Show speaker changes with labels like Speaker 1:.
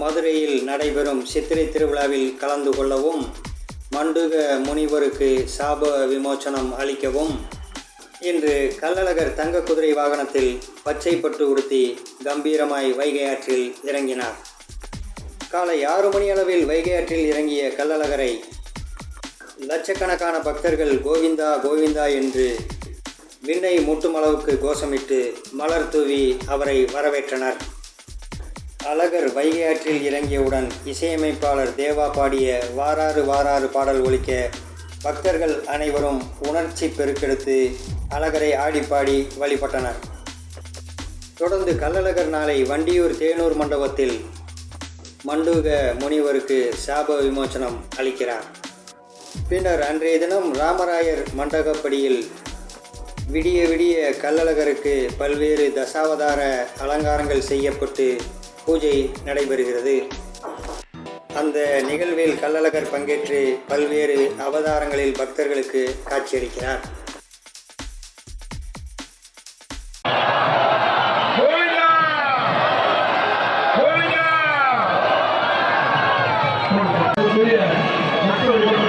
Speaker 1: மதுரையில் நடைபெறும் சித்திரை திருவிழாவில் கலந்து கொள்ளவும் மண்டுக முனிவருக்கு சாப விமோசனம் அளிக்கவும் இன்று கள்ளழகர் தங்க குதிரை வாகனத்தில் பச்சை பட்டு உடுத்தி கம்பீரமாய் வைகை ஆற்றில் இறங்கினார். காலை ஆறு மணி அளவில் வைகை ஆற்றில் இறங்கிய கள்ளழகரை லட்சக்கணக்கான பக்தர்கள் கோவிந்தா கோவிந்தா என்று விண்ணை முட்டும் அளவுக்கு கோஷமிட்டு மலர் தூவி அவரை வரவேற்றனர். அழகர் வைகை ஆற்றில் இறங்கியவுடன் இசையமைப்பாளர் தேவா பாடிய வாராறு வாராறு பாடல் ஒலிக்க பக்தர்கள் அனைவரும் உணர்ச்சி பெருக்கெடுத்து அழகரை ஆடிப்பாடி வழிபட்டனர். தொடர்ந்து கள்ளழகர் நாளை வண்டியூர் தேனூர் மண்டபத்தில் மண்டூக முனிவருக்கு சாப விமோசனம் அளிக்கிறார். பின்னர் அன்றைய தினம் ராமராயர் மண்டகப்படியில் விடிய விடிய கள்ளழகருக்கு பல்வேறு தசாவதார அலங்காரங்கள் செய்யப்பட்டு பூஜை நடைபெறுகிறது. அந்த நிகழ்வில் கள்ளழகர் பங்கேற்று பல்வேறு அவதாரங்களில் பக்தர்களுக்கு காட்சியளிக்கிறார். Yeah.